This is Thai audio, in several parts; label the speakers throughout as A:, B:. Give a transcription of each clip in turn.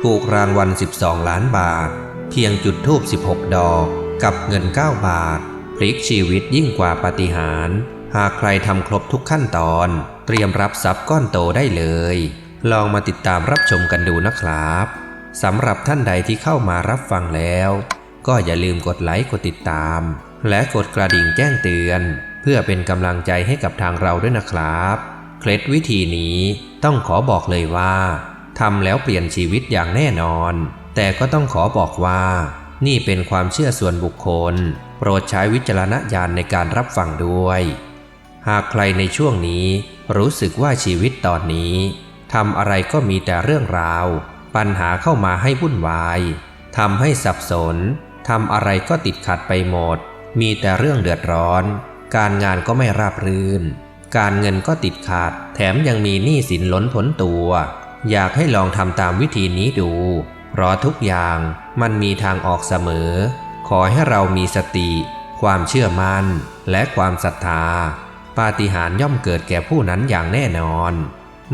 A: ถูกรางวัล 12 ล้านบาท เพียงจุดทูบ16 ดอก กับเงิน 9 บาท พลิกชีวิตยิ่งกว่าปาฏิหาริย์หากใครทำครบทุกขั้นตอน เตรียมรับทรัพย์ก้อนโตได้เลย ลองมาติดตามรับชมกันดูนะครับสำหรับท่านใดที่เข้ามารับฟังแล้ว ก็อย่าลืมกดไลค์กดติดตาม และกดกระดิ่งแจ้งเตือน เพื่อเป็นกำลังใจให้กับทางเราด้วยนะครับ เคล็ดวิธีนี้ต้องขอบอกเลยว่าทำแล้วเปลี่ยนชีวิตอย่างแน่นอน แต่ก็ต้องขอบอกว่า นี่เป็นความเชื่อส่วนบุคคล โปรดใช้วิจารณญาณในการรับฟังด้วย หากใครในช่วงนี้รู้สึกว่าชีวิตตอนนี้ทำอะไรก็มีแต่เรื่องราว ปัญหาเข้ามาให้วุ่นวายทำให้สับสนทำอะไรก็ติดขัดไปหมด มีแต่เรื่องเดือดร้อน การงานก็ไม่ราบรื่น การเงินก็ติดขัดแถมยังมีหนี้สินล้นพ้นตัว อยากให้ลองทำตามวิธีนี้ดู เพราะทุกอย่างมันมีทางออกเสมอ ขอให้เรามีสติ ความเชื่อมั่น และความศรัทธา ปาฏิหาริย์ย่อมเกิดแก่ผู้นั้นอย่างแน่นอน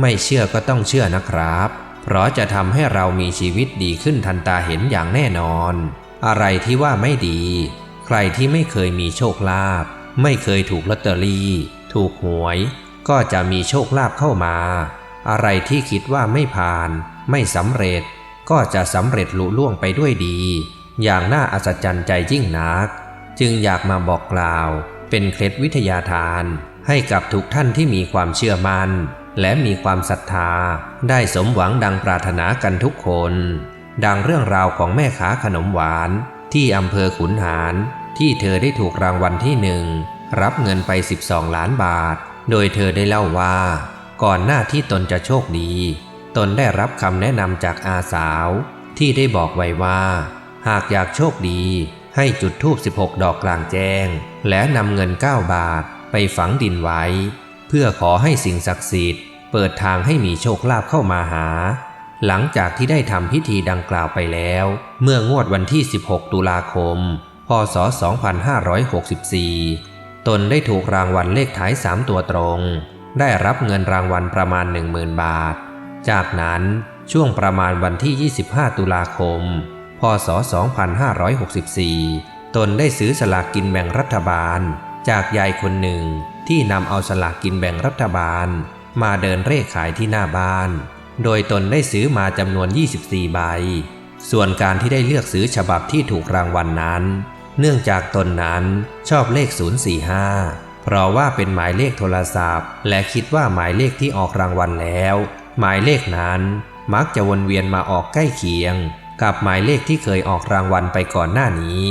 A: ไม่เชื่อก็ต้องเชื่อนะครับ เพราะจะทำให้เรามีชีวิตดีขึ้นทันตาเห็นอย่างแน่นอน อะไรที่ว่าไม่ดี ใครที่ไม่เคยมีโชคลาภไม่เคยถูกลอตเตอรี่ ถูกหวย ก็จะมีโชคลาภเข้ามา อะไรที่คิดว่าไม่ผ่าน ไม่สำเร็จ ก็จะสำเร็จลุล่วงไปด้วยดี อย่างน่าอัศจรรย์ใจยิ่งนัก จึงอยากมาบอกกล่าว เป็นเคล็ดวิทยาทาน ให้กับทุกท่านที่มีความเชื่อมัน่น และมีความศรัทธา ได้สมหวังดังปรารถนากันทุกคน ดังเรื่องราวของแม่ค้าขนมหวาน ที่อำเภอขุนหารที่เธอได้ถูกรางวัลที่หนึ่งรับเงินไป 12 ล้านบาท โดยเธอได้เล่าว่า ก่อนหน้าที่ตนจะโชคดี ตนได้รับคำแนะนำจากอาสาว ที่ได้บอกไว้ว่า หากอยากโชคดี ให้จุดธูป 16 ดอกกลางแจ้ง และนำเงิน 9 บาทไปฝังดินไว้ เพื่อขอให้สิ่งศักดิ์สิทธิ์ เปิดทางให้มีโชคลาภเข้ามาหา หลังจากที่ได้ทำพิธีดังกล่าวไปแล้ว เมื่องวดวันที่ 16 ตุลาคม พศ 2564 ตนได้ถูกรางวัลเลขท้าย 3 ตัวตรง ได้รับเงินรางวัลประมาณ 10,000 บาท จากนั้นช่วงประมาณวันที่ 25 ตุลาคม พศ 2564 ตนได้ซื้อสลากกินแบ่งรัฐบาล จากยายคนหนึ่งที่นำเอาสลากกินแบ่งรัฐบาล มาเดินเร่ขายที่หน้าบ้าน โดยตนได้ซื้อมาจำนวน 24 ใบ ส่วนการที่ได้เลือกซื้อฉบับที่ถูกรางวัลนนั้น เนื่องจากตนนั้นชอบเลข 045 เพราะว่าเป็นหมายเลขโทรศัพท์ และคิดว่าหมายเลขที่ออกรางวัลแล้ว หมายเลขนั้นมักจะวนเวียนมาออกใกล้เคียง กับหมายเลขที่เคยออกรางวัลไปก่อนหน้านี้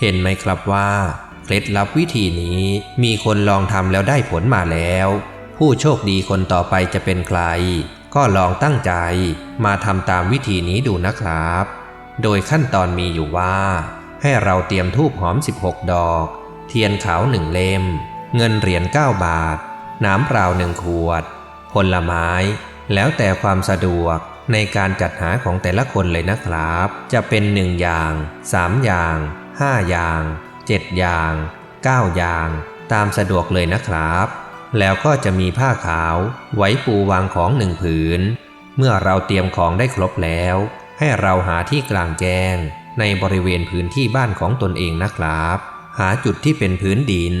A: เห็นไหมครับว่าเคล็ดลับวิธีนี้มีคนลองทำแล้วได้ผลมาแล้ว ผู้โชคดีคนต่อไปจะเป็นใคร ก็ลองตั้งใจมาทำตามวิธีนี้ดูนะครับ โดยขั้นตอนมีอยู่ว่า ให้เราเตรียมทูบหอม 16 ดอก เทียนขาวหนึ่งเล่ม เงินเหรียญ9บาท น้ำเปล่าหนึ่งขวด ผลไม้ แล้วแต่ความสะดวกในการจัดหาของแต่ละคนเลยนะครับ จะเป็นหนึ่งอย่าง 3 อย่าง 5 อย่าง 7 อย่าง 9 อย่าง ตามสะดวกเลยนะครับ แล้วก็จะมีผ้าขาว ไว้ปูวางของหนึ่งผืน เมื่อเราเตรียมของได้ครบแล้ว ให้เราหาที่กลางแจ้ง ในบริเวณพื้นที่บ้านของตนเองนะครับ หาจุดที่เป็นพื้นดิน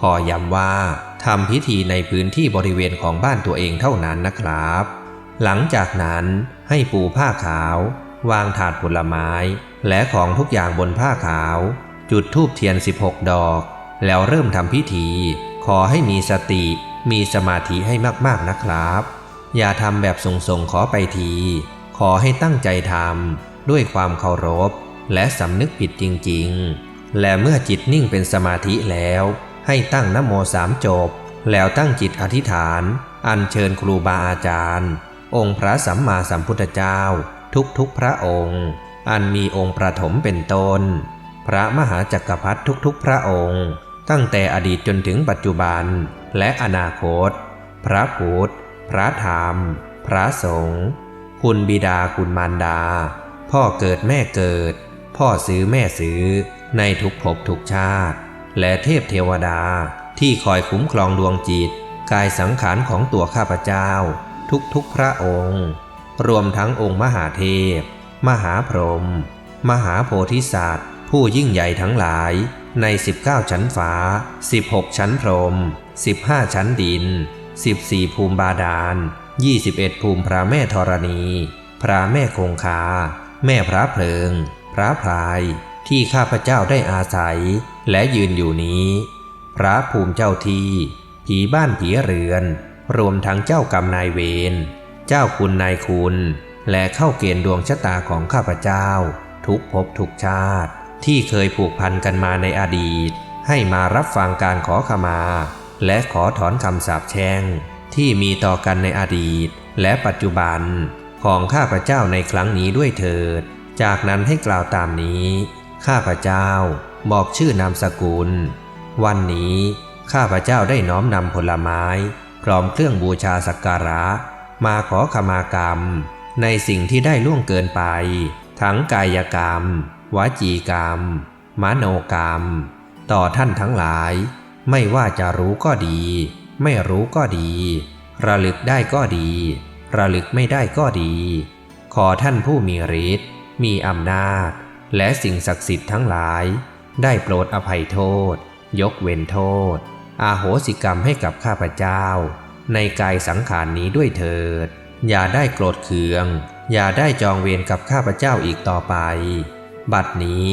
A: ขอย้ำว่าทำพิธีในพื้นที่บริเวณของบ้านตัวเองเท่านั้นนะครับ หลังจากนั้นให้ปูผ้าขาว วางถาดผลไม้ และของทุกอย่างบนผ้าขาว จุดธูปเทียน 16 ดอก แล้วเริ่มทำพิธี ขอให้มีสติ มีสมาธิให้มากๆนะครับ อย่าทำแบบส่งๆขอไปที ขอให้ตั้งใจทำด้วยความเคารพ และสำนึกผิดจริงๆ และเมื่อจิตนิ่งเป็นสมาธิแล้ว ให้ตั้งนโมสามจบ แล้วตั้งจิตอธิษฐาน อัญเชิญครูบาอาจารย์ องค์พระสัมมาสัมพุทธเจ้า ทุกๆพระองค์ อันมีองค์ประถมเป็นต้น พระมหาจักรพรรดิทุกๆพระองค์ ตั้งแต่อดีตจนถึงปัจจุบัน และอนาคต พระพุทธ พระธรรม พระสงฆ์คุณบิดาคุณมารดา พ่อเกิดแม่เกิด พ่อซื้อแม่ซื้อ ในทุกภพทุกชาติ และเทพเทวดาที่คอยคุ้มครองดวงจิต กายสังขารของตัวข้าพเจ้า ทุกๆพระองค์ รวมทั้งองค์มหาเทพ มหาพรหมมหาโพธิสัตว์ ผู้ยิ่งใหญ่ทั้งหลาย ใน 19 ชั้นฟ้า 16 ชั้นพรหม15 ชั้นดิน 14 ภูมิบาดาล 21 ภูมิพระแม่ธรณี พระแม่คงคา แม่พระเพลิง พระพราย ที่ข้าพเจ้าได้อาศัย และยืนอยู่นี้ พระภูมิเจ้าที่ ผีบ้านผีเรือน รวมทั้งเจ้ากรรมนายเวร เจ้าคุณนายคุณ และเข้าเกณฑ์ดวงชะตาของข้าพเจ้า ทุกภพทุกชาติ ที่เคยผูกพันกันมาในอดีต ให้มารับฟังการขอขมา และขอถอนคำสาปแช่งที่มีต่อกันในอดีต และปัจจุบันของข้าพเจ้าในครั้งนี้ด้วยเถิด จากนั้นให้กล่าวตามนี้ ข้าพเจ้าบอกชื่อนามสกุล วันนี้ข้าพเจ้าได้น้อมนำผลไม้ พร้อมเครื่องบูชาสักการะ มาขอขมากรรม ในสิ่งที่ได้ล่วงเกินไป ทั้งกายกรรม วจีกรรม มโนกรรม ต่อท่านทั้งหลาย ไม่ว่าจะรู้ก็ดี ไม่รู้ก็ดี ระลึกได้ก็ดี ระลึกไม่ได้ก็ดี ขอท่านผู้มีฤทธิ์มีอำนาจ และสิ่งศักดิ์สิทธิ์ทั้งหลาย ได้โปรดอภัยโทษ ยกเว้นโทษ อาโหสิกรรมให้กับข้าพเจ้า ในกายสังขารนี้ด้วยเถิด อย่าได้โกรธเคือง อย่าได้จองเวรกับข้าพเจ้าอีกต่อไป บัดนี้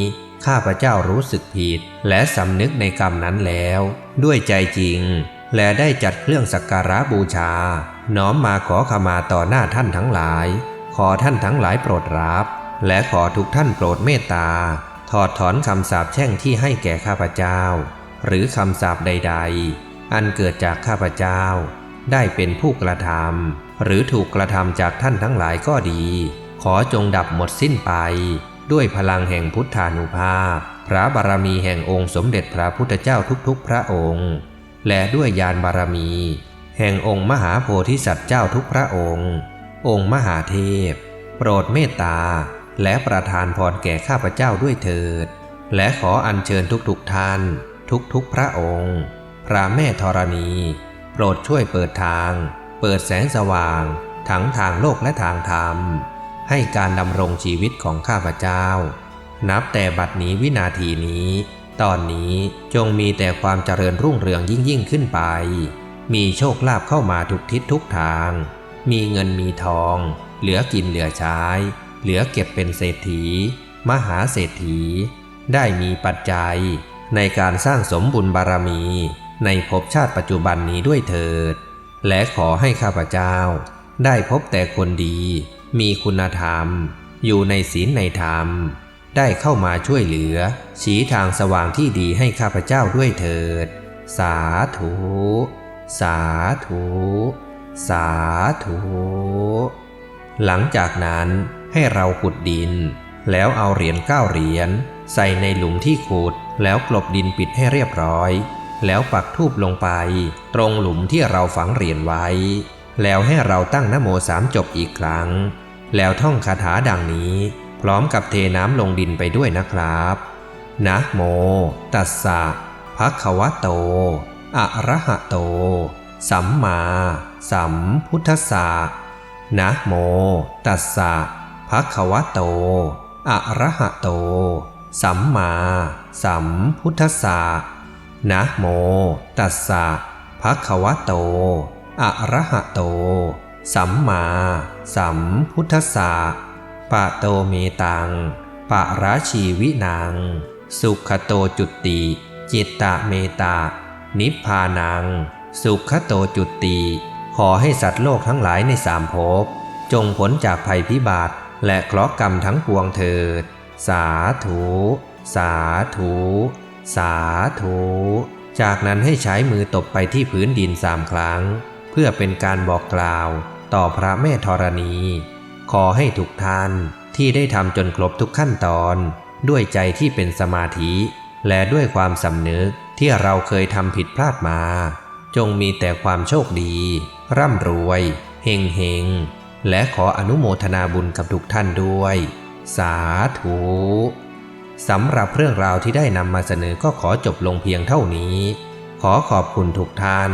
A: ข้าพเจ้ารู้สึกผิด และสำนึกในกรรมนั้นแล้ว ด้วยใจจริง และได้จัดเครื่องสักการะบูชา น้อมมาขอขมาต่อหน้าท่านทั้งหลาย ขอท่านทั้งหลายโปรดรับ และขอทุกท่านโปรดเมตตา ถอดถอนคำสาปแช่งที่ให้แก่ข้าพเจ้า หรือคำสาปใด ๆ อันเกิดจากข้าพเจ้า ได้เป็นผู้กระทำหรือถูกกระทำจากท่านทั้งหลายก็ดี ขอจงดับหมดสิ้นไป ด้วยพลังแห่งพุทธานุภาพ พระบารมีแห่งองค์สมเด็จพระพุทธเจ้าทุกๆ พระองค์ และด้วยยานบารมี แห่งองค์มหาโพธิสัตว์เจ้าทุกพระองค์ องค์มหาเทพ โปรดเมตตา และประทานพรแก่ข้าพเจ้าด้วยเถิด และขออัญเชิญทุกๆท่าน ทุกๆพระองค์ พระแม่ธรณี โปรดช่วยเปิดทาง เปิดแสงสว่าง ทั้งทางโลกและทางธรรม ให้การดำรงชีวิตของข้าพเจ้า นับแต่บัดนี้วินาทีนี้ ตอนนี้จงมีแต่ความเจริญรุ่งเรืองยิ่งยิ่งขึ้นไป มีโชคลาภเข้ามาทุกทิศทุกทาง มีเงินมีทอง เหลือกินเหลือใช้ เหลือเก็บเป็นเศรษฐี มหาเศรษฐี ได้มีปัจจัย ในการสร้างสมบุญบารมี ในภพชาติปัจจุบันนี้ด้วยเถิด และขอให้ข้าพเจ้า ได้พบแต่คนดี มีคุณธรรม อยู่ในศีลในธรรม ได้เข้ามาช่วยเหลือ ชี้ทางสว่างที่ดีให้ข้าพเจ้าด้วยเถิด สาธุ สาธุ สาธุ หลังจากนั้นให้เราขุดดิน แล้วเอาเหรียญเก้าเหรียญใส่ในหลุมที่ขุด แล้วกลบดินปิดให้เรียบร้อย แล้วปักทูบลงไป ตรงหลุมที่เราฝังเหรียญไว้ แล้วให้เราตั้งนโมสามจบอีกครั้ง แล้วท่องคาถาดังนี้ พร้อมกับเทน้ำลงดินไปด้วยนะครับ นะโม ตัสสะภะคะวะโต อะระหะโต สัมมา สัมพุทธัสสะนะโม ตัสสะภะคะวะโต อะระหะโต สัมมา สัมพุทธัสสะนะโม ตัสสะภะคะวะโต อะระหะโต สัมมาสัมพุทธะปะโตเมตังปะราชีวินังสุขโตจุติ จิตตะเมตา นิพพานัง สุขโตจุติ ขอให้สัตว์โลกทั้งหลายในสามภพ จงพ้นจากภัยพิบัติและเคราะห์กรรมทั้งปวงเถิด สาธุ สาธุ สาธุ จากนั้นให้ใช้มือตบไปที่พื้นดินสามครั้ง พื่อเป็นการบอกกล่าวต่อพระแม่ธรณี ขอให้ทุกท่านที่ได้ทำจนครบทุกขั้นตอน ด้วยใจที่เป็นสมาธิ และด้วยความสำนึกที่เราเคยทำผิดพลาดมา จงมีแต่ความโชคดี ร่ำรวยเฮงเฮงและขออนุโมทนาบุญกับทุกท่านด้วย สาธุสำหรับเรื่องราวที่ได้นำมาเสนอก็ขอจบลงเพียงเท่านี้ ขอขอบคุณทุกท่าน